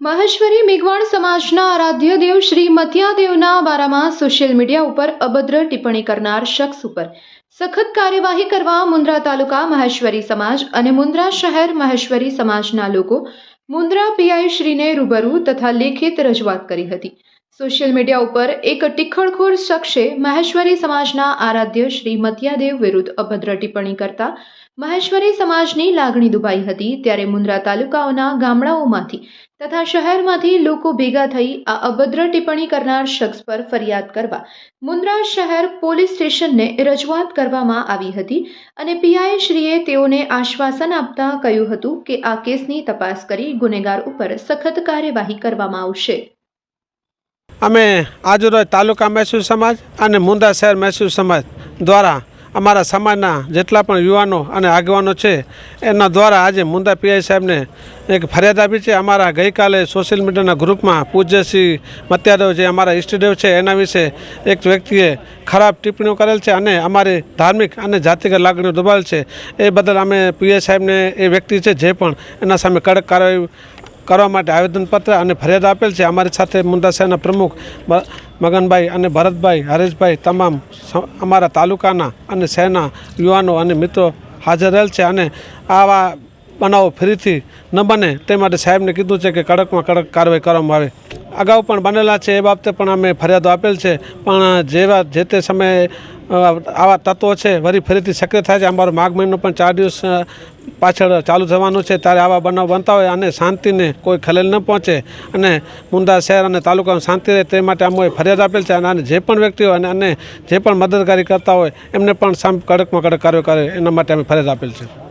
મહેશ્વરી મેઘવાણ સમાજના આરાધ્ય દેવ શ્રી મથિયાદેવના બારામાં સોશિયલ મીડિયા ઉપર અભદ્ર ટિપ્પણી કરનાર શખ્સ ઉપર સખત કાર્યવાહી કરવા મુન્દ્રા તાલુકા મહેશ્વરી સમાજ અને મુન્દ્રા શહેર મહેશ્વરી સમાજના લોકો મુન્દ્રા પીઆઈ શ્રીને રૂબરૂ તથા લેખિત રજૂઆત કરી હતી. સોશિયલ મીડિયા ઉપર એક ટીખળખોર શખ્સે મહેશ્વરી સમાજના આરાધ્ય શ્રી મતિયાદેવ વિરુદ્ધ અભદ્ર ટિપ્પણી કરતા મહેશ્વરી સમાજની લાગણી દુભાઈ હતી ત્યારે મુન્દ્રા તાલુકાઓના ગામડાઓમાંથી તથા શહેરમાંથી લોકો ભેગા થઈ આ અભદ્ર ટિપ્પણી કરનાર શખ્સ પર ફરિયાદ કરવા મુન્દ્રા શહેર પોલીસ સ્ટેશનને રજૂઆત કરવામાં આવી હતી અને પીઆઈ શ્રીએ તેઓને આશ્વાસન આપતા કહ્યું હતું કે આ કેસની તપાસ કરી ગુનેગાર ઉપર સખત કાર્યવાહી કરવામાં આવશે. અમે આજરોજ તાલુકા મહેસૂલ સમાજ અને મુંદા શહેર મહેસૂલ સમાજ દ્વારા અમારા સમાજના જેટલા પણ યુવાનો અને આગેવાનો છે, એના દ્વારા આજે મુંદા પીઆઈ સાહેબને એક ફરિયાદ આપી છે. અમારા ગઈકાલે સોશિયલ મીડિયાના ગ્રુપમાં પૂજ્ય શ્રી મત્યાદેવ જે અમારા ઇષ્ટદેવ છે, એના વિશે એક વ્યક્તિએ ખરાબ ટિપ્પણીઓ કરેલ છે અને અમારી ધાર્મિક અને જાતિગત લાગણીઓ દબાવેલ છે. એ બદલ અમે પીઆઈ સાહેબને એ વ્યક્તિ છે, જે પણ એના સામે કડક કાર્યવાહી કરવા માટે આવેદનપત્ર અને ફરિયાદ આપેલ છે. અમારી સાથે મુંદાસાના પ્રમુખ મગનભાઈ અને ભરતભાઈ, હરેશભાઈ તમામ અમારા તાલુકાના અને શહેરના યુવાનો અને મિત્રો હાજર રહેલ છે અને આવા બનાવો ફરીથી ન બને તે માટે સાહેબને કીધું છે કે કડકમાં કડક કાર્યવાહી કરવામાં આવે. અગાઉ પણ બનેલા છે, એ બાબતે પણ અમે ફરિયાદો આપેલ છે. પણ જેવા જે તે સમયે આવા તત્વો છે, વરી ફરીથી સક્રિય થાય છે. અમારો માઘ મહિનો પણ ચાર દિવસ પાછળ ચાલુ થવાનું છે. ત્યારે આવા બનાવ બનતા હોય અને શાંતિને કોઈ ખલેલ ન પહોંચે. અને મુંદા શહેર અને તાલુકામાં શાંતિ રહે તે માટે અમે ફરિયાદ આપેલ છે. અને જે પણ વ્યક્તિઓ અને અને જે પણ મદદગારી કરતા હોય, એમને પણ કડકમાં કડક કાર્ય કરે, એના માટે અમે ફરિયાદ આપેલ છે.